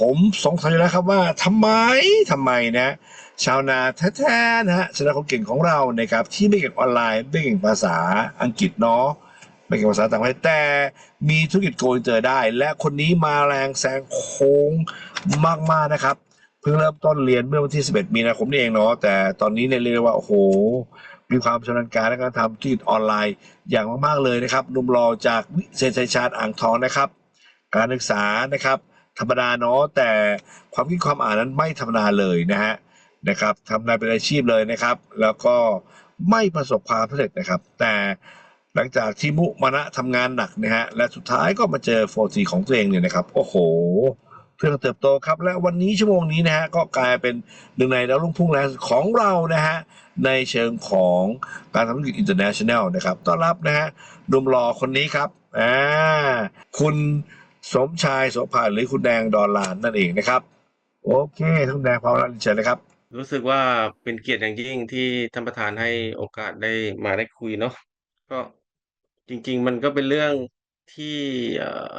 ผมสงสัยอยู่แล้วครับว่าทำไมทำไมนะชาวนาแท้ๆนะฮะชาวนาคนเก่งของเรานะครับ ที่ไม่เก่งออนไลน์ไม่เก่งภาษาอังกฤษเนาะไม่เก่งภาษาต่างประเทศแต่มีธุรกิจโกลเตอได้ และคนนี้มาแรงแซงโค้งมากๆนะครับเพิ่งเริ่มต้นเรียนเมื่อวันที่ 11 มีนาคมนี่เองเนาะแต่ตอนนี้เนี่ยเรียกว่าโอ้โหมีความชำนาญการในการทำธุรกิจออนไลน์อย่างมากๆเลยนะครับนุ่มรอจากวิเศษชัยชาญอ่างทองนะครับ การศึกษานะครับ ธรรมดาเนาะแต่ความคิดความอ่านนั้นไม่ธรรมดาเลยนะฮะนะครับทำงานเป็นอาชีพเลยนะครับ แล้วก็ไม่ประสบความสำเร็จนะครับ แต่หลังจากที่มุมานะทำงานหนักนะฮะและสุดท้ายก็มาเจอโฟร์ีของตัวเองเนี่ยนะครับโอ้โหเพื่อเติบโตครับ และวันนี้ชั่วโมงนี้นะฮะก็กลายเป็นหนึ่งในดาวรุ่งพุ่งแรงของเรานะฮะในเชิงของการทำธุรกิจ international นแนลนะครับต้อนรับนะฮะหนุ่มหล่อคนนี้ครับอ่าคุณ สมชายโสภาหรือคุณแดงดอนลานนั่นเองนะครับ โอเคท่านแดงพร้อมแล้วเชิญเลยครับ รู้สึกว่าเป็นเกียรติอย่างยิ่งที่ท่านประธานให้โอกาสได้มาได้คุยเนาะก็จริง ๆ มันก็เป็นเรื่องที่เอ่อ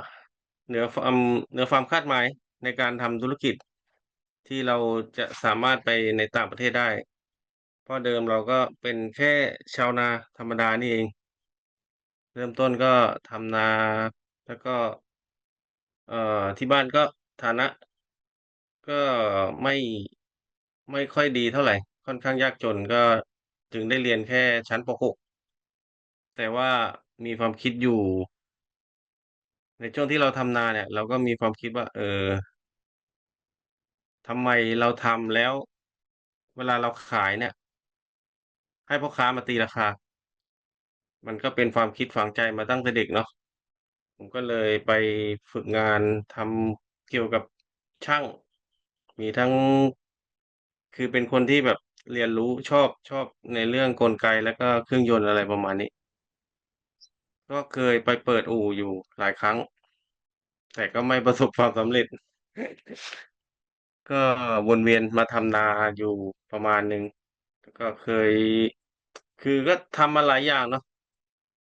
เหนือความเหนือความคาดหมายในการทำธุรกิจที่เราจะสามารถไปในต่างประเทศได้ เพราะเดิมเราก็เป็นแค่ชาวนาธรรมดานี่เอง เริ่มต้นก็ทำนาแล้วก็ เอ่อ ที่บ้านก็ฐานะ ก็ไม่ ไม่ค่อยดีเท่าไหร่ค่อนข้างยากจน ก็จึงได้เรียนแค่ชั้น ป .6 แต่ว่ามีความคิดอยู่ ในช่วงที่เราทำนาเนี่ย เราก็มีความคิดว่า เออ ทำไมเราทำแล้ว เวลาเราขายเนี่ย ให้พ่อค้ามาตีราคา มันก็เป็นความคิดฝังใจมาตั้งแต่เด็กเนาะ ผมก็เลยไปฝึกงานทำเกี่ยวกับช่าง มีทั้ง คือเป็นคนที่แบบเรียนรู้ชอบชอบในเรื่องกลไกแล้วก็เครื่องยนต์อะไรประมาณนี้ ก็เคยไปเปิดอู่อยู่หลายครั้ง แต่ก็ไม่ประสบความสำเร็จ ก็วนเวียนมาทำนาอยู่ประมาณหนึ่งก็เคย คือก็ทำมาหลายอย่างเนาะ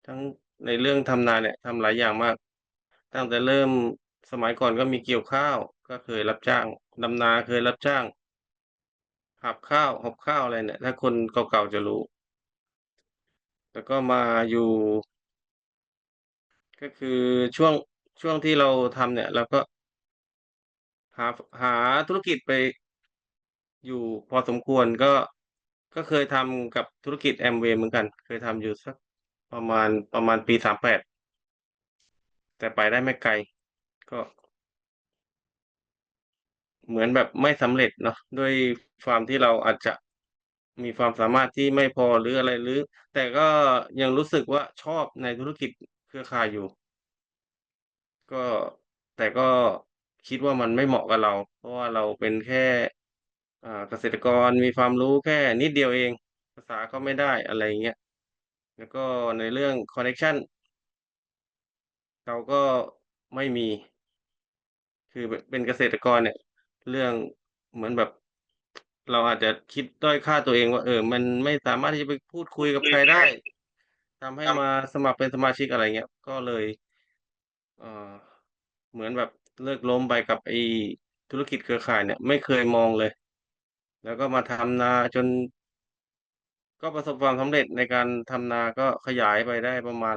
ทั้งในเรื่องทำนาเนี่ยทำหลายอย่างมาก ตั้งแต่เริ่มสมัยก่อนก็มีเกี่ยวข้าว ก็เคยรับจ้างดำนาเคยรับจ้างหับข้าวหอบข้าวอะไรเนี่ย ถ้าคนเก่าๆจะรู้ แล้วก็มาอยู่ ก็คือช่วงช่วงที่เราทำเนี่ยเราก็หาหาธุรกิจไปอยู่พอสมควรก็ก็เคยทำกับธุรกิจ Amway เหมือนกัน เคยทำอยู่สักประมาณประมาณปี38แปด ต่ไปได้ไม่ไกล ก็ เหมือนแบบไม่สำเร็จเนาะด้วยความที่เราอาจจะมีความสามารถที่ไม่พอหรืออะไรหรือ แต่ก็ยังรู้สึกว่าชอบในธุรกิจเครือข่ายอยู่ ก็แต่ก็คิดว่ามันไม่เหมาะกับเรา เพราะว่าเราเป็นแค่เกษตรกรมีความรู้แค่นิดเดียวเอง ภาษาก็ไม่ได้อะไรเงี้ยแล้วก็ในเรื่องคอนเน็ชัน เราก็ไม่มี คือแบบเป็นเกษตรกรเนี่ย เรื่องเหมือนแบบ เราอาจจะคิดด้อยค่าตัวเองว่าเออ มันไม่สามารถที่จะไปพูดคุยกับใครได้ทำให้มาสมัครเป็นสมาชิกอะไรเงี้ยก็เลยเอ่อเหมือนแบบเลิกล้มไปกับไอ้ธุรกิจเครือข่ายเนี่ย ไม่เคยมองเลย แล้วก็มาทำนาจน ก็ประสบความสำเร็จในการทำนาก็ขยายไปได้ประมาณ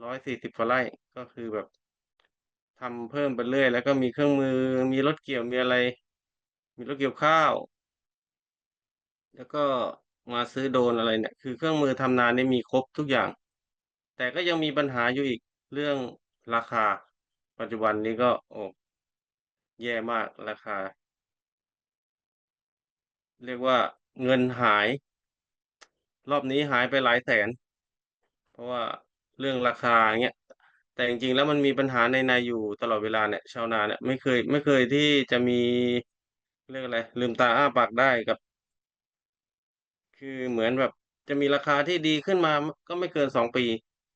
100 140กว่าไร่ก็คือแบบทำเพิ่มไปเรื่อย แล้วก็มีเครื่องมือ มีรถเกี่ยวมีอะไร มีรถเกี่ยวข้าว แล้วก็มาซื้อโดนอะไรเนี่ย คือเครื่องมือทำนานี่มีครบทุกอย่าง แต่ก็ยังมีปัญหาอยู่อีกเรื่องราคา ปัจจุบันนี้ก็โอ้แย่มากราคา เรียกว่าเงินหาย รอบนี้หายไปหลายแสน เพราะว่า เรื่องราคาอย่างเงี้ย แต่จริงๆแล้วมันมีปัญหาในนาอยู่ตลอดเวลาเนี่ย ชาวนาเนี่ยไม่เคยไม่เคยที่จะมีเรียกอะไรลืมตาอ้าปากได้กับ คือเหมือนแบบจะมีราคาที่ดีขึ้นมาก็ไม่เกิน2ปี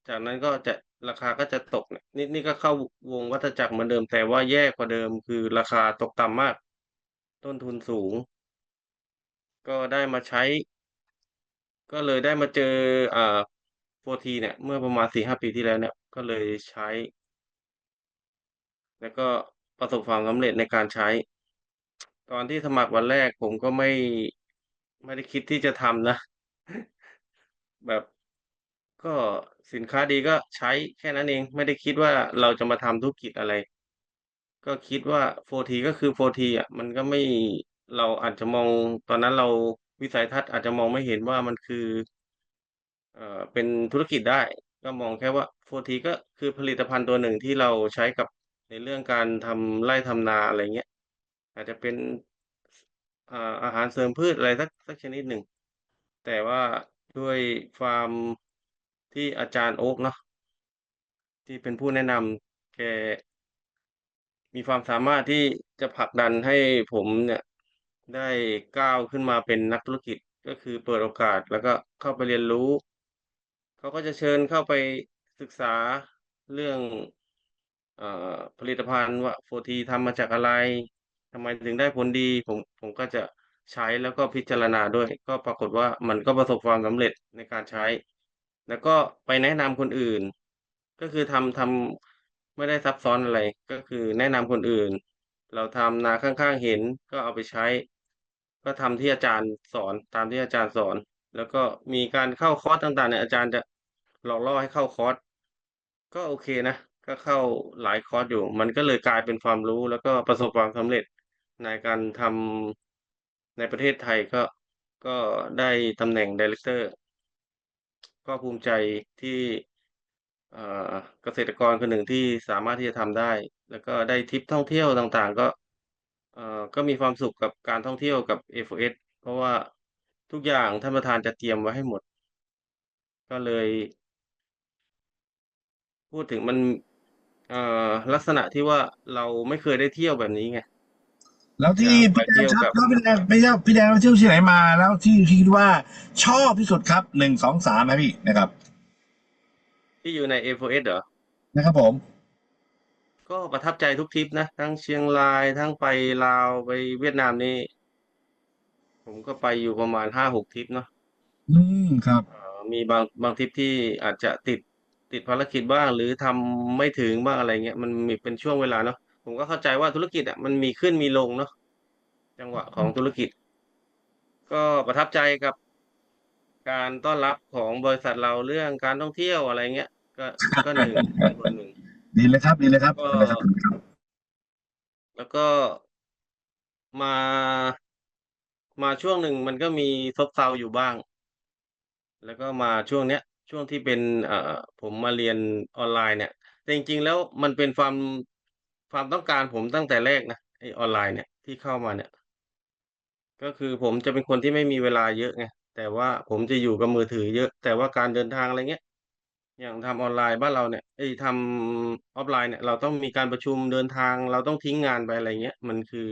จากนั้นก็จะราคาก็จะตกเนี่ยนี่นี่ก็เข้าวงวัฏจักรเหมือนเดิม แต่ว่าแย่กว่าเดิม คือราคาตกต่ำมาก ต้นทุนสูง ก็ได้มาใช้ ก็เลยได้มาเจออ่า โฟทีเนี่ย เมื่อประมาณ4-5ปีที่แล้วเนี่ย ก็เลยใช้ แล้วก็ประสบความสำเร็จในการใช้ ตอนที่สมัครวันแรกผมก็ไม่ไม่ได้คิดที่จะทำนะ แบบก็สินค้าดีก็ใช้แค่นั้นเอง ไม่ได้คิดว่าเราจะมาทำธุรกิจอะไร ก็คิดว่า 4T ก็คือ 4T อะ มันก็ไม่เราอาจจะมองตอนนั้นเราวิสัยทัศน์อาจจะมองไม่เห็นว่ามันคือ เอ่อเป็นธุรกิจได้ ก็มองแค่ว่า 4T ก็คือผลิตภัณฑ์ตัวหนึ่งที่เราใช้กับในเรื่องการทำไร่ทำนาอะไรเงี้ยอาจจะเป็นอ่าอาหารเสริมพืชอะไรสักสักชนิดหนึ่ง แต่ว่าด้วยความที่อาจารย์โอ๊คเนาะที่เป็นผู้แนะนำแก มีความสามารถที่จะผลักดันให้ผมเนี่ยได้ก้าวขึ้นมาเป็นนักธุรกิจก็คือเปิดโอกาสแล้วก็เข้าไปเรียนรู้ เขาก็จะเชิญเข้าไปศึกษาเรื่องอผลิตภัณฑ์ว่า 4T ทำมาจากอะไรทำไมถึงได้ผลดี ผมผมก็จะใช้แล้วก็พิจารณาด้วย ก็ปรากฏว่ามันก็ประสบความสำเร็จในการใช้ แล้วก็ไปแนะนำคนอื่น ก็คือทำทำไม่ได้ซับซ้อนอะไร ก็คือแนะนำคนอื่น เราทำนาข้างๆเห็นก็เอาไปใช้ ก็ทำที่อาจารย์สอนตามที่อาจารย์สอน แล้วก็มีการเข้าคอร์สต่างๆเนี่ยอาจารย์จะหลอกล่อให้เข้าคอร์สก็โอเคนะ ก็เข้าหลายคอร์สอยู่ มันก็เลยกลายเป็นความรู้ แล้วก็ประสบความสำเร็จในการทำในประเทศไทยก็ก็ได้ตำแหน่งไดเรคเตอร์ ก็ภูมิใจที่เกษตรกรคนหนึ่งที่สามารถที่จะทำได้ แล้วก็ได้ทริปท่องเที่ยวต่างๆ ก็เออก็มีความสุขกับการท่องเที่ยวกับ F4S เพราะว่า ทุกอย่างท่านประธานจะเตรียมไว้ให้หมด ก็เลย พูดถึงมันเอ่อลักษณะที่ว่าเราไม่เคยได้เที่ยวแบบนี้ไงแล้วที่อยากไปพี่แดเที่งยวชอบกับแล้วพี่แดงไม่ใช่พี่แดงไปเที่ยวที่ไหนมา แล้วที่คิดว่าชอบที่สุดครับหนึ่งสองสามนะพี่นะครับ ที่อยู่ใน F4S เหรอนะครับผม ก็ประทับใจทุกทริปนะ ทั้งเชียงรายทั้งไปลาวไปเวียดนามนี่ ผมก็ไปอยู่ประมาณห้าหกทริปเนาะอืมครับ เอ่อมีบางบางทริปที่อาจจะติดติดภารกิจบ้าง หรือทำไม่ถึงบ้างอะไรเงี้ย มันมีเป็นช่วงเวลาเนาะผมก็เข้าใจว่าธุรกิจอะมันมีขึ้นมีลงเนาะจังหวะของธุรกิจ ก็ประทับใจกับการต้อนรับของบริษัทเราเรื่องการท่องเที่ยวอะไรเงี้ย ก็ก็หนึ่งส่วนหนึ่ง ดีเลยครับดีเลยครับก็ ดีเลยครับ แล้วก็มา มาช่วงหนึ่งมันก็มีซบเซาอยู่บ้าง แล้วก็มาช่วงเนี้ย ช่วงที่เป็นเอ่อผมมาเรียนออนไลน์เนี่ย แต่จริง ๆ แล้วมันเป็นความความต้องการผมตั้งแต่แรกนะไอออนไลน์เนี่ยที่เข้ามาเนี่ย ก็คือผมจะเป็นคนที่ไม่มีเวลาเยอะไงแต่ว่าผมจะอยู่กับมือถือเยอะ แต่ว่าการเดินทางอะไรเงี้ยอย่างทำออนไลน์บ้านเราเนี่ยไอ้ทำออฟไลน์เนี่ย เราต้องมีการประชุมเดินทาง เราต้องทิ้งงานไปอะไรเงี้ย มันคือ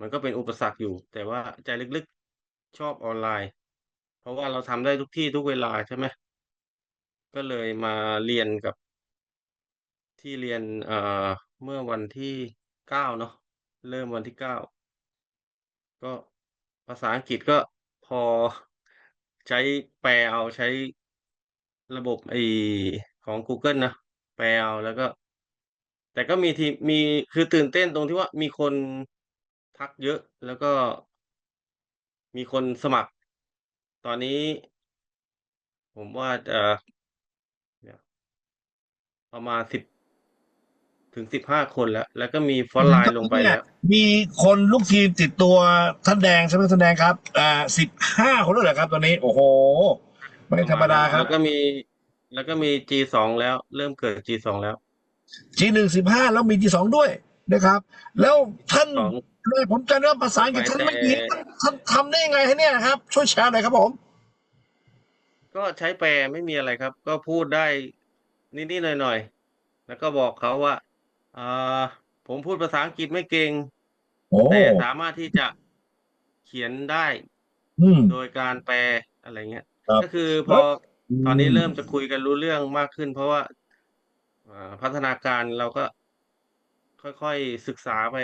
มันก็เป็นอุปสรรคอยู่ แต่ว่าใจลึกๆชอบออนไลน์ เพราะว่าเราทำได้ทุกที่ทุกเวลาใช่ไหมก็เลยมาเรียนกับที่เรียนเอ่อเมื่อวันที่เก้าเนาะเริ่มวันที่เก้าก็ภาษาอังกฤษก็พอใช้แปลเอาใช้ระบบไอของ Google นะแปลเอาแล้วก็ แต่ก็มีทีมีคือตื่นเต้นตรงที่ว่ามีคน ทักเยอะแล้วก็มีคนสมัคร ตอนนี้ ผมว่าจะเนี่ยประมาณสิบถึงสิบห้าคนแล้ว แล้วก็มีฟอนต์ไลน์ลงไปแล้วมีคนลูกทีมติดตัวท่านแดงใช่ไหมท่านแดงครับ อ่าสิบห้าคนแล้วเหรอครับ ตอนนี้ โอ้โห ไม่ธรรมดาครับ แล้วก็มี แล้วก็มี G2 แล้ว เริ่มเกิด G2 แล้ว G หนึ่งสิบห้าแล้วมี G สองด้วยนะครับ แล้วท่านสอง เลยผมจำได้ว่าภาษาอังกฤษท่านไม่ดีท่านทำได้ยังไงฮะเนี่ยครับ ช่วยแชร์หน่อยครับผม ก็ใช้แปลไม่มีอะไรครับ ก็พูดได้นิดๆหน่อยๆแล้วก็บอกเขาว่าอ่าผมพูดภาษาอังกฤษไม่เก่งโอ้แต่สามารถที่จะเขียนได้อืมโดยการแปลอะไรเงี้ยครับก็คือพอตอนนี้เริ่มจะคุยกันรู้เรื่องมากขึ้น เพราะว่าอ่าพัฒนาการเราก็ค่อยๆศึกษาไป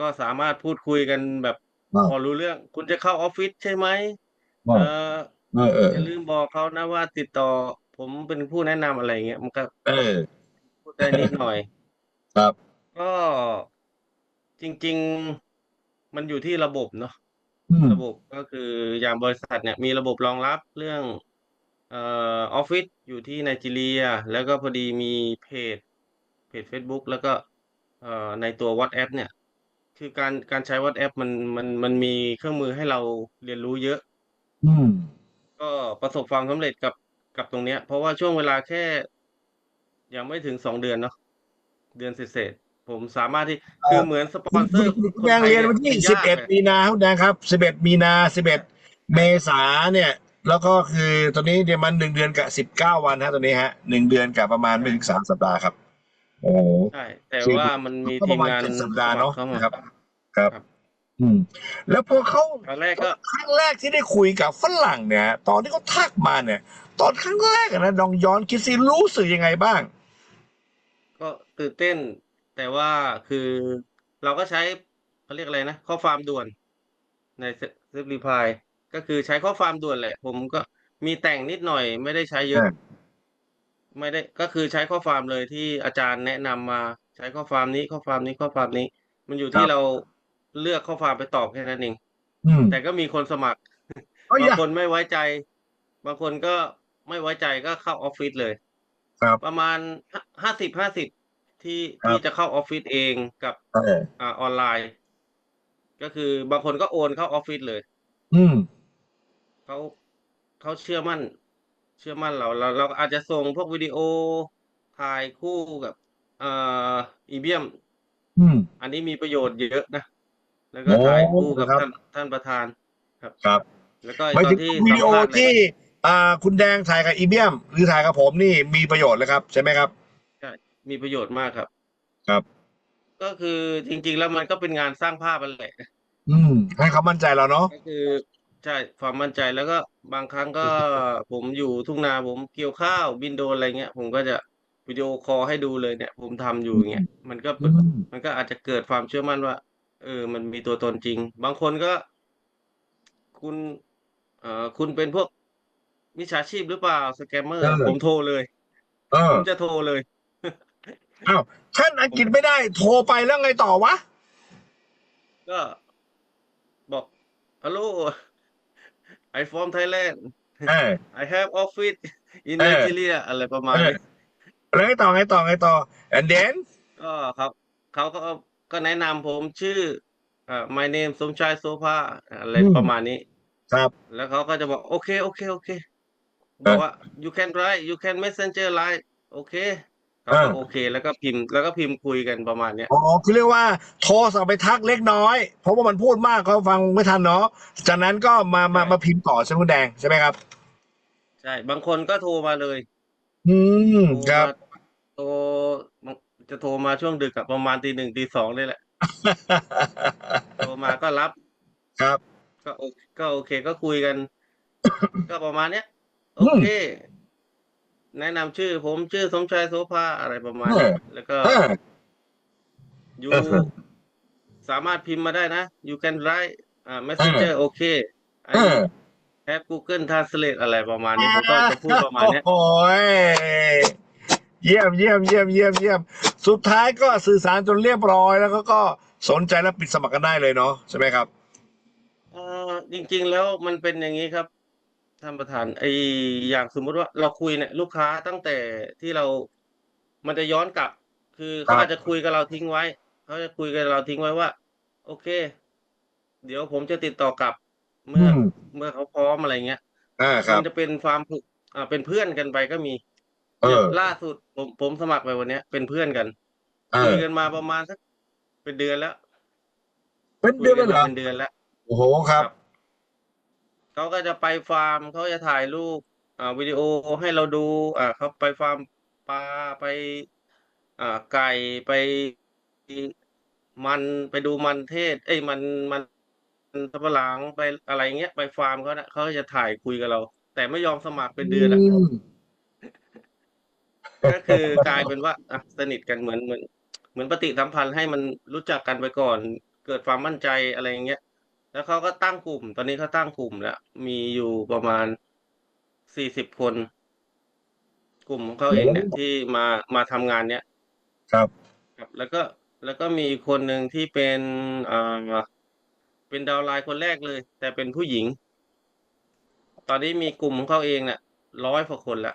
ก็สามารถพูดคุยกันแบบว้าวพอรู้เรื่อง คุณจะเข้าออฟฟิศใช่ไหมว้าเอวอเออเอออย่าลืมบอกเขานะว่าติดต่อ ผมเป็นผู้แนะนำอะไรเงี้ยมันก็เออพูดได้นิดหน่อย ครับ ก็จริง ๆ มันอยู่ที่ระบบเนาะอืมระบบก็คืออย่างบริษัทเนี่ยมีระบบรองรับเรื่องเอ่อออฟฟิศอยู่ที่ไนจีเรีย แล้วก็พอดีมีเพจเพจ Facebook แล้วก็เอ่อในตัว WhatsApp เนี่ย คือการการใช้ WhatsApp มันมันมันมีเครื่องมือให้เราเรียนรู้เยอะ อืม ก็ประสบความสำเร็จกับกับตรงเนี้ย เพราะว่าช่วงเวลาแค่ ยังไม่ถึงสองเดือนเนาะเดือนเศษๆผมสามารถที่เอ่อคือเหมือนสปอนเซอร์คุณคนแดงไทยเรียนเนี่ยวันที่ไม่สิบยากเอ็ดเลยมีนาคุณแดงครับสิบเอ็ดมีนาสิบเอ็ดเมษาเนี่ย แล้วก็คือตอนนี้เดี๋ยวมันหนึ่งเดือนกับสิบเก้าวันฮะตอนนี้ฮะหนึ่งเดือนกับประมาณไม่ถึงสามสัปดาห์ครับ โอ้โหใช่แต่คือว่ามันมีก็ปทีระมมาณงานเจ็ดสัปสดาห์มัคเนาะรเข้ามานะครับครับ ครับ อืม แล้วพอเขาตอนแรกก็ครั้งแรกที่ได้คุยกับฝรั่งเนี่ย ตอนที่เขาทักมาเนี่ย ตอนครั้งแรกอะนะลองย้อนคิดสิรู้สึกยังไงบ้าง ก็ตื่นเต้น แต่ว่าคือเราก็ใช้เขาเรียกอะไรนะข้อความด่วน ในเซฟรีพายก็คือใช้ข้อความด่วนแหละ ผมก็มีแต่งนิดหน่อยไม่ได้ใช้เยอะอ่า ไม่ได้ก็คือใช้ข้อความเลยที่อาจารย์แนะนำมาใช้ข้อความนี้ข้อความนี้ข้อความนี้ มันอยู่คที่รับ เราเลือกข้อความไปตอบแค่นั้นเอง อืมแต่ก็มีคนสมัครก็บางอย่า คนไม่ไว้ใจ บางคนก็ไม่ไว้ใจก็เข้าออฟฟิศเลย ครับประมาณห้าสิบห้าสิบที่ครับ ที่จะเข้าออฟฟิศเองกับเอออ่าออนไลน์ ก็คือบางคนก็โอนเข้าออฟฟิศเลย อืมเขาเขาเชื่อมั่น เชื่อมั่นเราเราเราอาจจะส่งพวกวิดีโอถ่ายคู่กับเอ่ออีเบียมอืมอันนี้มีประโยชน์เยอะนะ แล้วก็โอ้ถ่ายคู่กับครับท่านท่านประธานครับครับ แล้วก็หมายตอถึนงที่วิสัมดีโอภาษณ์อะไรที่ก็อ่าคุณแดงถ่ายกับอีเบียม หรือถ่ายกับผมนี่มีประโยชน์เลยครับ ใช่ไหมครับใช่มีประโยชน์มากครับ ครับ ก็คือจริง ๆ แล้วมันก็เป็นงานสร้างภาพนั่นแหละอืม ให้เขามั่นใจเราเนาะก็คือ ใช่ความมั่นใจแล้วก็บางครั้งก็ผมอยู่ทุ่งนาผมเกี่ยวข้าวบินโดรนอะไรเงี้ย ผมก็จะวิดีโอคอลให้ดูเลยเนี่ย ผมทำอยู่อย่างเงี้ยมันก็อืมมันก็อาจจะเกิดความเชื่อมั่นว่า เออ มันมีตัวตนจริง บางคนก็ คุณเอ่อคุณเป็นพวกมิจฉาชีพหรือเปล่าสแกมเมอร์ เออ ผมโทรเลย เออผมจะโทรเลย อ้าวท่านอังกฤษไม่ได้ โทรไปแล้วไงต่อวะ ก็บอก hello I from Thailand เออ I have office in เออ Nigeria อะไรประมาณเออนี้แล้วไงต่อไงต่อไงต่อ and then ก็ครับเขาก็ก็แนะนำผมชื่ออ่า my name สมชายโซภาอะไรอืมประมาณนี้ ครับ แล้วเขาก็จะบอกโอเคโอเคโอเคเออบอกว่า you can write you can messenger line โอเค เขาเอก็อโอเค แล้วก็พิมพ์แล้วก็พิมพ์คุยกันประมาณเนี้ยอ๋อคือเรียกว่าโทรศัพท์ไปทักเล็กน้อย เพราะว่ามันพูดมากเขาฟังไม่ทันเนาะจากนั้นก็มามาใช่มาพิมพ์ต่อใช่ไหมคุณแดงใช่ไหมครับ ใช่ บางคนก็โทรมาเลย อืมโทรครับมาโทรจะโทรมาช่วงดึกกับประมาณตีหนึ่งตีสองนี่แหละโทรมาก็รับครับ ก็โอก็โอเคก็คุยกัน ก็ประมาณเนี้ย โออืมเค แนะนำชื่อ ผมชื่อสมชายโสภาอะไรประมาณเอนี้อแล้วก็เอออยู่เออสามารถพิมพ์มาได้นะ you can write อ่า messenger โอเคเอ I อ have Google Translate อะไรประมาณนี้ผมก็จะพูดประมาณเนี้ย โอ้ยเยี่ยมเยี่ยมเยี่ยมเยี่ยมเยี่ยม สุดท้ายก็สื่อสารจนเรียบร้อยแล้วก็ก็สนใจแล้วปิดสมัครกันได้เลยเนาะใช่ไหมครับ เออจริงๆแล้วมันเป็นอย่างนี้ครับ ท่านประธานไออย่างสมมุติว่าเราคุยเนี่ยลูกค้าตั้งแต่ที่เรา มันจะย้อนกลับ คือคเขารับอาจจะคุยกับเราทิ้งไว้เขาจะคุยกับเราทิ้งไว้ว่า โอเค เดี๋ยวผมจะติดต่อกลับ เมื่อือมเมื่อเขาพร้อมอะไรเงี้ยอ่าครัมับนจะเป็นความผูกอ่าเป็นเพื่อนกันไปก็มีเออย่างอล่าสุดผมผมสมัครไปวันเนี้ย เป็นเพื่อนกันเอคุยอกันมาประมาณสักเป็นเดือนแล้ว เป็นคุเดืยอนกัแล้วเหรมาอเป็นเดือนแล้วโอ้โหครับ เขาก็จะไปฟาร์มเขาจะถ่ายรูปอ่าวิดีโอให้เราดู อ่าเขาไปฟาร์มปลาไป อ่าไก่ไปมันไปดูมันเทศ เอ้ยมันมันสับปะหลังไปอะไรเงี้ยไปฟาร์มเขานะเขาก็จะถ่ายคุยกับเรา แต่ไม่ยอมสมัครเป็นเดือนอะอืมก็คือกลายเป็นว่าอะสนิทกันเหมือนเหมือน เหมือนปฏิสัมพันธ์ให้มันรู้จักกันไปก่อน เกิดความมั่นใจอะไรอย่างเงี้ย แล้วเขาก็ตั้งกลุ่ม ตอนนี้เขาตั้งกลุ่มแล้ว มีอยู่ประมาณสี่สิบคน กลุ่มของเขาเองเนี่ยที่มามาทำงานเนี้ยครับ ครับ แล้วก็แล้วก็มีอีกคนหนึ่งที่เป็นเอ่อเป็นดาวน์ไลน์คนแรกเลย แต่เป็นผู้หญิง ตอนนี้มีกลุ่มของเขาเองเนี่ยร้อยกว่าคนละ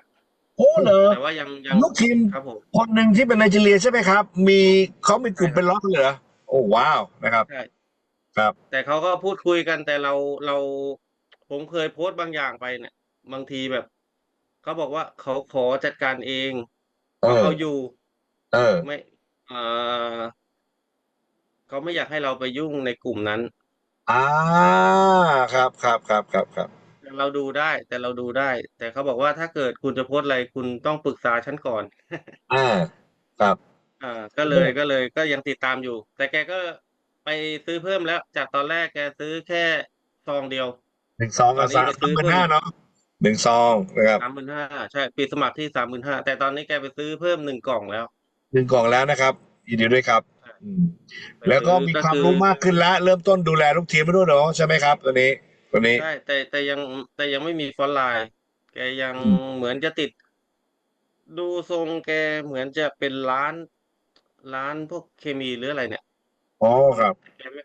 โอ้เหรอแต่ว่ายังยังลูกทีมครับผมคนหนึ่งที่เป็นไนจีเรียใช่ไหมครับ มีเขามีกลุ่มเป็นล็อกเลยเหรอโอ้ว้าวนะครับใช่ ครับ แต่เขาก็พูดคุยกันแต่เราเราผมเคยโพสต์บางอย่างไปเนี่ย บางทีแบบเขาบอกว่าเขาขอจัดการเองเอเขาอเอาอยู่ เออ ไม่เอ่อเขาไม่อยากให้เราไปยุ่งในกลุ่มนั้น อ่า ครับครับครับครับครับ แต่เราดูได้ แต่เราดูได้ แต่เขาบอกว่าถ้าเกิดคุณจะโพสต์อะไรคุณต้องปรึกษาฉันก่อน อ่า ครับ อ่าก็เลยก็เลยก็ยังติดตามอยู่ แต่แกก็ ไปซื้อเพิ่มแล้ว จากตอนแรกแกซื้อแค่ซองเดียวหนึ่งซองกับตอนนี้สามไปซื้อหมื่นเพิ่ห้ามเนาะหนึ่งซองนะครับสามหมื่นห้าใช่ปิดสมัครที่สามหมื่นห้าแต่ตอนนี้แกไปซื้อเพิ่มหนึ่งกล่องแล้วหนึ่งกล่องแล้วนะครับยินดีด้วยครับใช่อืมแล้วก็มีความรู้มากขึ้นแล้วเริ่มต้นดูแลลูกทีมไปด้วยเนาะใช่ไหมครับตัวนี้ตัวนี้ใช่แต่แต่ยังแต่ยังไม่มีฟอนต์ไลน์แกยังอืมเหมือนจะติด ดูทรงแกเหมือนจะเป็นร้าน ร้านพวกเคมีหรืออะไรเนี่ย อ๋อครับ แกไม่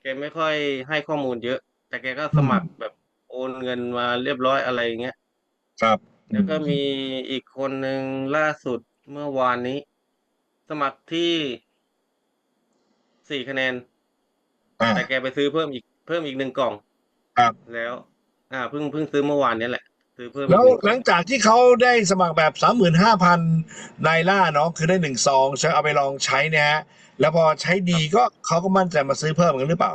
แกไม่ค่อยให้ข้อมูลเยอะ แต่แกก็สมัครแบบโอนเงินมาเรียบร้อยอะไรอย่างเงี้ย ครับแล้วก็มีอีกคนหนึ่งล่าสุดเมื่อวานนี้ สมัครที่สี่คะแนน อ่าแต่แกไปซื้อเพิ่มอีกเพิ่มอีกหนึ่งกล่อง ครับ แล้ว อ่าเพิ่งเพิ่งซื้อเมื่อวานนี้แหละ ซื้อเพิ่มอีกแล้วหนึ่งกหล่ลัองงจากที่เขาได้สมัครแบบสามหมื่นห้าพันไนล่าเนาะคือได้หนึ่งซองใช้เอาไปลองใช้นะฮะแล้วพอใช้ดีก็เขาก็มั่นใจมาซื้อเพิ่มกันหรือเปล่า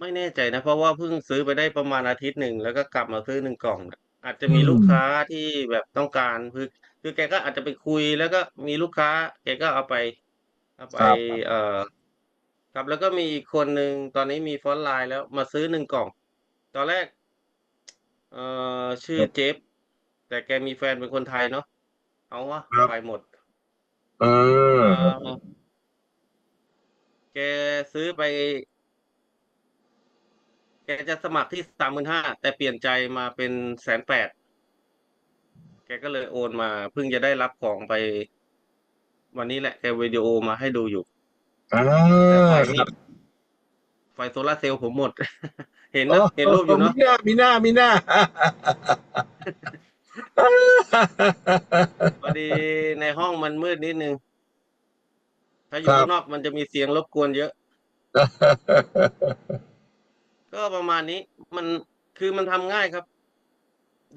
ไม่แน่ใจนะ เพราะว่าเพิ่งซื้อไปได้ประมาณอาทิตย์หนึ่งแล้วก็กลับมาซื้อหนึ่งกล่องน่ะอาจจะมีอืมลูกค้าที่แบบต้องการคือคือแกก็อาจจะไปคุยแล้วก็มีลูกค้า แกก็เอาไป เอาไปครับเอ่อครับแล้วก็มีอีกคนหนึ่งตอนนี้มีฟอนต์ไลน์แล้วมาซื้อหนึ่งกล่อง ตอนแรก เอ่อชื่อเจฟแต่แกมีแฟนเป็นคนไทยเนาะเอาวะครับ ไปหมด เออ เอ่อแกซื้อไป แกจะสมัครที่สามหมื่นห้าแต่เปลี่ยนใจมาเป็นแสนแปด แกก็เลยโอนมา เพิ่งจะได้รับของไป วันนี้แหละ แกวิดีโอมาให้ดูอยู่อ่าแต่ไฟคนี่รับไฟโซลาร์เซลล์ผมหมด เห็นนะเห็นรูปอยู่เนาะมีหน้ามีหน้ามีหน้าพอดีในห้องมันมืดนิดนึง ถ้าอคยู่รับข้างนอกมันจะมีเสียงรบกวนเยอะ ก็ประมาณนี้ มันคือมันทำง่ายครับ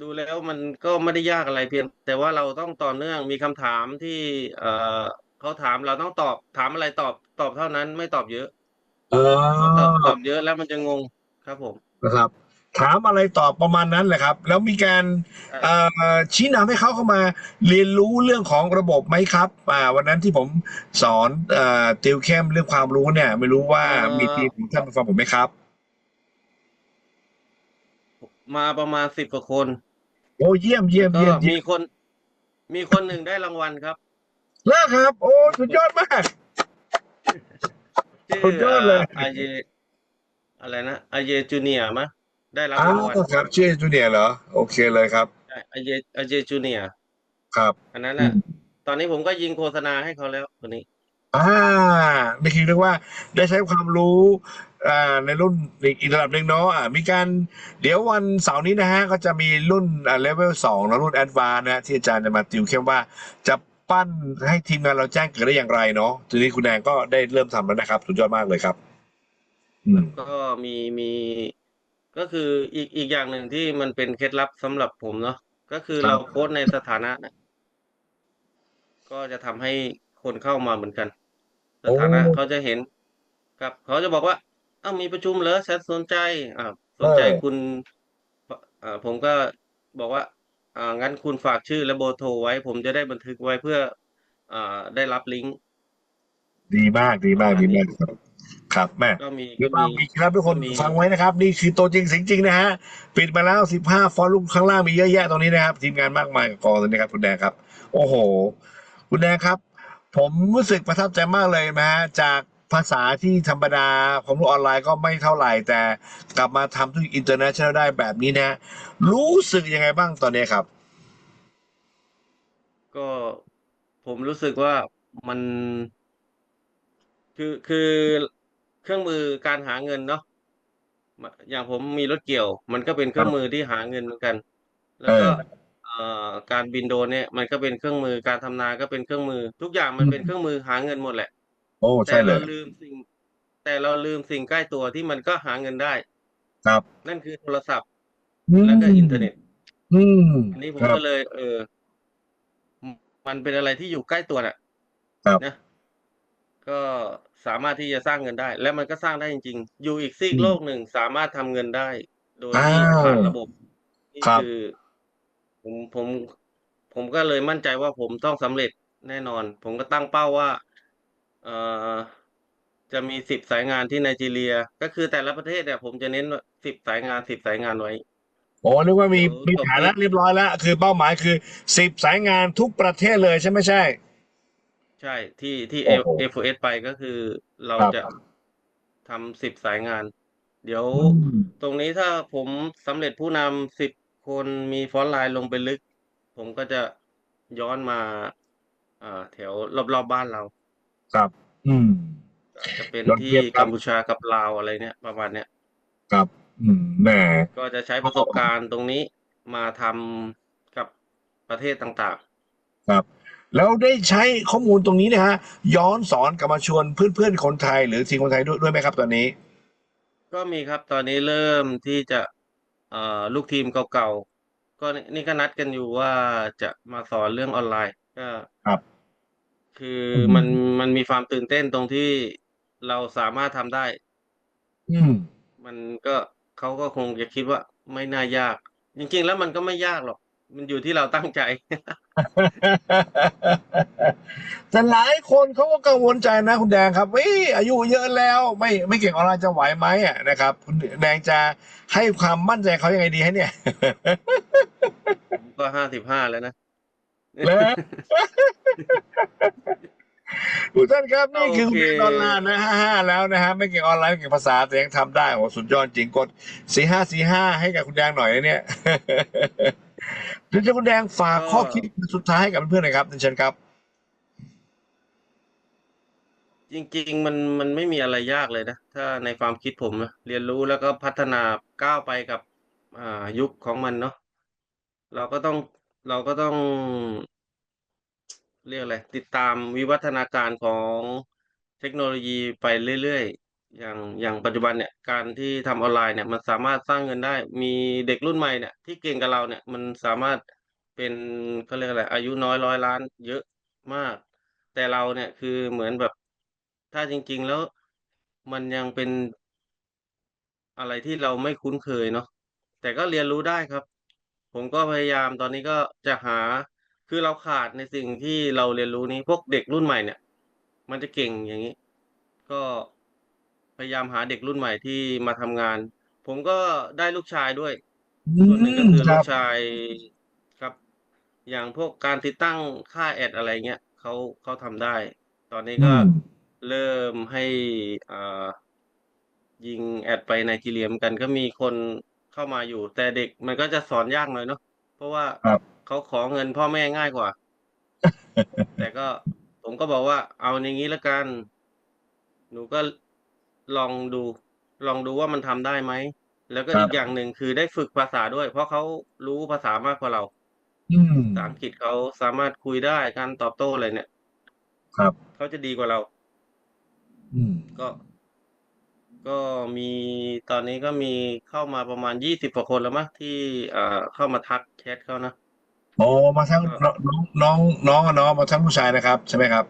ดูแล้วมันก็ไม่ได้ยากอะไรเพียง แต่ว่าเราต้องต่อเนื่องมีคำถามที่ เอ่อเขาถามเราต้องตอบถามอะไรตอบตอบเท่านั้นไม่ตอบเยอะเอตอบอตอบเยอะแล้วมันจะงง ครับผมนะครับ ถามอะไรตอบประมาณนั้นแหละครับ แล้วมีการเอ่เอ่อชี้นำให้เขาเข้ามาเรียนรู้เรื่องของระบบไหมครับอ่าวันนั้นที่ผมสอนเอ่อติวเข้มเรื่องความรู้เนี่ย ไม่รู้ว่ามีทีมของท่านผู้ฟังผมไหมครับ มาประมาณสิบกว่าคน โอ้เยี่ยมเยี่ยมก็เยี่ยมเยี่มียมคน มีคนหนึ่งได้รางวัลครับเลิกครับ โอ้สุดยอดมากชื่อสุดยอดเลยอาเย อะไรนะอาเยจูเนียมะได้รับอ้ารางวัลวครับชื่อจูเนียร์เหรอ โอเคเลยครับอาเยอาเยจูเนียครับอันนั้นอืน่ะมตอนนี้ผมก็ยิงโฆษณาให้เขาแล้วคนนี้ อ่านี่คือเรียกว่าได้ใช้ความรู้อ่าในรุ่นอีกอีกระดับหนึ่งเนาะอ่ามีการเดี๋ยววันเสาร์นี้นะฮะ ก็จะมีรุ่นอ่าเลเวลสองนะรุ่นแอดวานนะฮะที่อาจารย์จะมาติวเข้มว่าจะปั้นให้ทีมงานเราแจ้งเกิดได้อย่างไรเนาะทีนี้คุณแดงก็ได้เริ่มทำแล้วนะครับ สุดยอดมากเลยครับ อืมก็มีมีก็คืออีกอีกอย่างหนึ่งที่มันเป็นเคล็ดลับสำหรับผมเนาะก็คือครับเราโพสต์ในสถานะนะก็จะทำให้คนเข้ามาเหมือนกัน สถานะโอ้เขาจะเห็นครับเขาจะบอกว่าอ้าวมีประชุมเหรอฉันสนใจอ่าสนใจเออคุณอ่าผมก็บอกว่า อ่างั้นคุณฝากชื่อและเบอร์โทรไว้ ผมจะได้บันทึกไว้เพื่อ อ่าได้รับลิงก์ดีมากดีมากประมาณดีนี้มากครับ ครับแม่ก็มีหรืก็อว่ามีมีครับทุกคนก็มีฟังไว้นะครับ นี่คือตัวจริงเสียงจริงนะฮะปิดมาแล้ว15ฟอนต์ลูกข้างล่างมีเยอะแยะตรงนี้นะครับ ทีมงานมากมายกับกองเลยนะครับคุณแดงครับ โอ้โห คุณแดงครับ ผมรู้สึกประทับใจมากเลยนะฮะจากภาษาที่ธรรมดาความรู้ออนไลน์ก็ไม่เท่าไหร่ แต่กลับมาทำทุกอินเตอร์เนชั่นแนลได้แบบนี้นะฮะรู้สึกยังไงบ้างตอนนี้ครับ ก็ผมรู้สึกว่ามัน คือคือ เครื่องมือการหาเงินเนาะมะอย่างผมมีรถเกี่ยว มันก็เป็นเคครัรื่บองมือที่หาเงินเหมือนกัน แล้เอวก็อเอ่อการบินโดรนเนี่ยมันก็เป็นเครื่องมือการทำนาก็เป็นเครื่องมือ ทุกอย่างมันเป็นเครื่องมือหาเงินหมดแหละ โอ้แต่ใช่เลเรายลืมสิ่ง แต่เราลืมสิ่งใกล้ตัวที่มันก็หาเงินได้ ครับ นั่นคือโทรศัพท์อืแล้วก็มอินเทอร์เน็ตอืมอันนี้ผมครับก็เลย เอออืมมันเป็นอะไรที่อยู่ใกล้ตัวน่ะครับนะก็ สามารถที่จะสร้างเงินได้ และมันก็สร้างได้จริง ๆ อยู่อีกซีอืกโลมกหนึ่งสามารถทำเงินได้ โดยอ้าที่ผ่านวระบบนี่ครับคือผมผมผมก็เลยมั่นใจว่าผมต้องสำเร็จแน่นอน ผมก็ตั้งเป้าว่าเอ่อจะมี10สายงานที่ไนจีเรีย ก็คือแต่ละประเทศเนี่ยผมจะเน้นว่า10สายงาน10สายงานไว้โอ้นึกว่าเดี๋มียวมีจบฐานี้นะเรียบร้อยแล้ว คือเป้าหมายคือ10สายงานทุกประเทศเลยใช่ไม่ใช่ ใช่ที่ที่โอ้ F โฮ FOS ไปก็คือเราครับจะทำ10สายงาน เดี๋ยวอืมตรงนี้ถ้าผมสำเร็จผู้นำ10คนมีฟอนต์ไลน์ลงไปลึก ผมก็จะย้อนมาอ่าแถวรอบๆบบ้านเรา ครับ อืมก็จะเป็นยอดที่เยี่ยมคกัรัมบพูชากับลาวอะไรเนี่ยประมาณเนี้ยครับ อืมแหมก็จะใช้ประสบการณ์ตรงนี้มาทำกับประเทศต่างครับ แล้วได้ใช้ข้อมูลตรงนี้เนี่ยฮะย้อนสอนกลับมาชวนเพื่อนๆคนไทย หรือทีมคนไทยด้วยด้วยไหมครับตอนนี้?ๆก็มีครับตอนนี้เริ่มที่จะเอ่อลูกทีมเก่าๆก็นี่นี่ก็นัดกันอยู่ว่าจะมาสอนเรื่องออนไลน์ ก็ครับ คืออืมันมมันมีความตื่นเต้นตรงที่เราสามารถทำได้ อืม มันก็เขาก็คงจะคิดว่าไม่น่ายาก จริง ๆ แล้วมันก็ไม่ยากหรอก มันอยู่ที่เราตั้งใจ แต่หลายคนเขาก็กังวลใจนะคุณแดงครับเฮ้ยอายุเยอะแล้ว ไม่ไม่เก่งออนไลน์จะไหวไหมอะนะครับ คุณแดงจะให้ความมั่นใจเขายังไงดีครับเนี่ย?ผมก็55แล้วนะเหรอ?ทุกท่านครับก็นี่โอคือเคคุณแดงดอลลาร์นะ55แล้วนะฮะไม่เก่งออนไลน์ไม่เก่งภาษาแต่ยังทำได้โอ้โฮสุดยอดจริงกด4545ให้กับคุณแดงหน่อยนะเนี่ย เดี๋ยวจะคุณแดงฝากก็ข้อคิดสุดท้ายให้กับเพื่อนๆหน่อยครับเรียนเชิญครับ จริง ๆ มันมันไม่มีอะไรยากเลยนะ ถ้าในความคิดผมนะเรียนรู้แล้วก็พัฒนาก้าวไปกับอ่ายุคของมันเนาะเราก็ต้องเราก็ต้อง เรียกอะไรติดตามวิวัฒนาการของเทคโนโลยีไปเรื่อยๆ อย่างอย่างปัจจุบันเนี่ยการที่ทำออนไลน์เนี่ยมันสามารถสร้างเงินได้ มีเด็กรุ่นใหม่เนี่ยที่เก่งกว่าเราเนี่ยมันสามารถเป็นเขาเรียกอะไรอายุน้อยร้อยล้าน เยอะมาก แต่เราเนี่ยคือเหมือนแบบถ้าจริง ๆ แล้วมันยังเป็นอะไรที่เราไม่คุ้นเคยเนาะแต่ก็เรียนรู้ได้ครับ ผมก็พยายามตอนนี้ก็จะหาคือเราขาดในสิ่งที่เราเรียนรู้นี้พวกเด็กรุ่นใหม่เนี่ย มันจะเก่งอย่างงี้ ก็ พยายามหาเด็กรุ่นใหม่ที่มาทำงาน ผมก็ได้ลูกชายด้วย อืส่วนหนึ่งก็มคือคลูรักบ ชายครับ อย่างพวกการติดตั้งค่ายแอดอะไรเงี้ยเขาเขาทำได้ ตอนนี้อืก็ม เริ่มให้อ่ายิงแอดไปไนจีเรียเหมือนกันก็มีคนเข้ามาอยู่ แต่เด็กมันก็จะสอนยากหน่อยเนาะเพราะว่าครับ เขาขอเงินพ่อแม่ง่ายกว่า แต่ก็ผมก็บอกว่า"เอาอย่างงี้แล้วกัน หนูก็ ลองดู ลองดูว่ามันทำได้ไหม?"แล้วก็ครัอีบกอย่างหนึ่งคือได้ฝึกภาษาด้วย เพราะเขารู้ภาษามากกว่าเราอืมภาษาอังกฤษเขาสามารถคุยได้การตอบโต้อะไรเนี่ย ครับเขาจะดีกว่าเรา อืมก็ ก็มีตอนนี้ก็มีเข้ามาประมาณ20กว่าคนแล้วมั้งที่อ่าเข้ามาทักแชตเขานะอ๋อมาทั้งก็นน้องน้องน้องอะเนาะมาทั้งผู้ชายนะครับ ใช่ไหมครับ?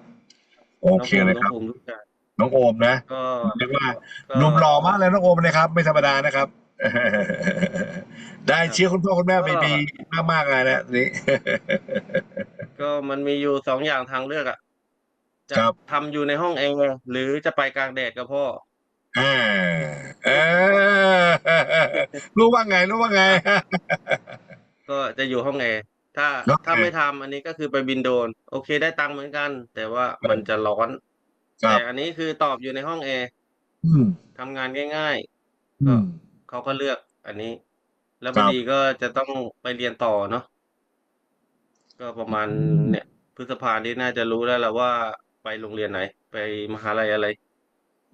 โอน้องเคภูมิเลยน้อคงรับภูมิลูกชาย น้องโอมนะก็เรียกว่าก็หนุ่มหล่อมากเลยน้องโอมนะครับ ไม่ธรรมดานะครับ ได้ครัเชียร์คุณพ่อคุณแม่ก็ไปดีมากๆเลยนะตรงนี้ก็มันมีอยู่2อย่างทางเลือกอะจะครับทำอยู่ในห้องแอร์หรือจะไปกลางแดดกับพ่ออาเออลูกว่าไงลูกว่าไง?ก็จะอยู่ห้องแอร์ถ้าห้องถ้าแอไม่ร์ทำอันนี้ก็คือไปบินโดรนโอเคได้ตังค์เหมือนกัน แต่ว่าครัมันบจะร้อน ครัแต่บอันนี้คือตอบอยู่ในห้องแอร์อืม ทำงานง่ายอืๆก็ม เขาก็เลือกอันนี้ แล้วพคอรับ ดีก็จะต้องไปเรียนต่อเนาะก็ประมาณอืม เนี่ย พฤษภานี้น่าจะรู้แล้วแหละว่าไปโรงเรียนไหน ไปมหาลัยอะไร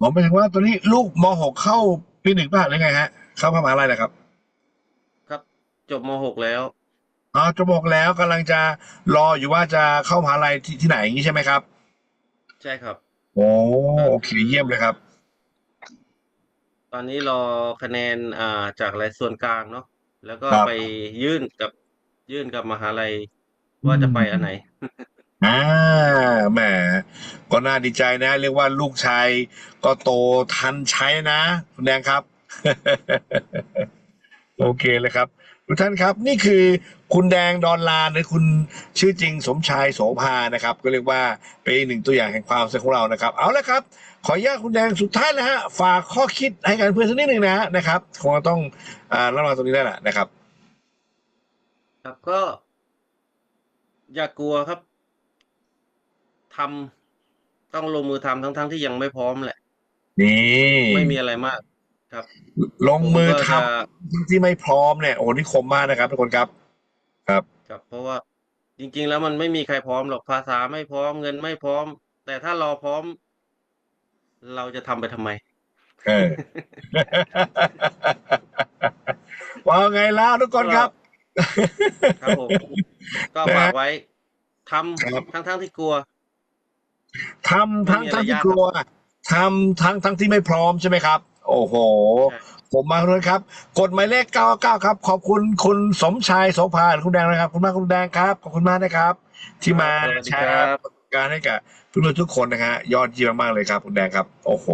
ผมหมายถึงว่าตอนนี้ลูกมหกเข้าปีหนึ่งป่ะหรือไงฮะ เข้ามหาลัยนะครับครับ จบมหกแล้ว อ๋อจะบอกแล้วกำลังจะรออยู่ว่าจะเข้ามหาลัยที่ที่ไหนอย่างนี้ใช่ไหมครับ ใช่ครับ โอ้โอเคเยี่ยมเลยครับ ตอนนี้รอคะแนนอ่าจากรายส่วนกลางเนาะแล้วก็ครับ ไปยื่นกับยื่นกับมหาลัยว่าจะไปอันไหน อ่าแหมก็น่าดีใจนะ เรียกว่าลูกชายก็โตทันใช้นะ คุณแดงครับ โอเคเลยครับ ทุกท่านครับนี่คือคุณแดงดอนลานหรือคุณชื่อจริงสมชายโสภานะครับ ก็เรียกว่าเป็นอีกหนึ่งตัวอย่างแห่งความสำเร็จของเรานะครับ เอาละครับ ขออนุญาตคุณแดงสุดท้ายนะฮะฝากข้อคิดให้กันเพื่อนสักนิดหนึ่งนะฮะนะครับคงต้องอ่ารับมาตรงนี้ได้แหละนะครับ ครับก็ อย่ากลัวครับทำต้องลงมือทำทั้งๆทที่ยังไม่พร้อมแหละ นี่ ไม่มีอะไรมาก ครับ ลงมือผก็ทจะำที่ไม่พร้อมเนี่ยโอ้โหนี่คมมากนะครับทุกคนครับ ครับ ครับ เพราะว่าจริง ๆ แล้วมันไม่มีใครพร้อมหรอกภาษาไม่พร้อมเงินไม่พร้อม แต่ถ้าเราพร้อม เราจะทำไปทำไมเออว่าไงแล้วทุกคนครับ ครับผมก็ฝากไว้ทครับำทั้งๆที่กลัวทำทั้งไม่มีทั้งอะไรที่ยากกลัวทำทั้งทั้งที่ไม่พร้อมใช่ไหมครับ โอ้โหใช่ผมมาเลยครับ กดหมายเลข 99 ครับ ขอบคุณคุณสมชายโสภาหรือคุณแดงนะครับขอบคุณมากคุณแดงครับ ขอบคุณมากนะครับ ที่มาสวัสดีแชครัร์บประสบการณ์ให้กับเพื่อนๆทุกคนนะฮะยอดเยี่ยมมากๆเลยครับ คุณแดงครับ โอ้โห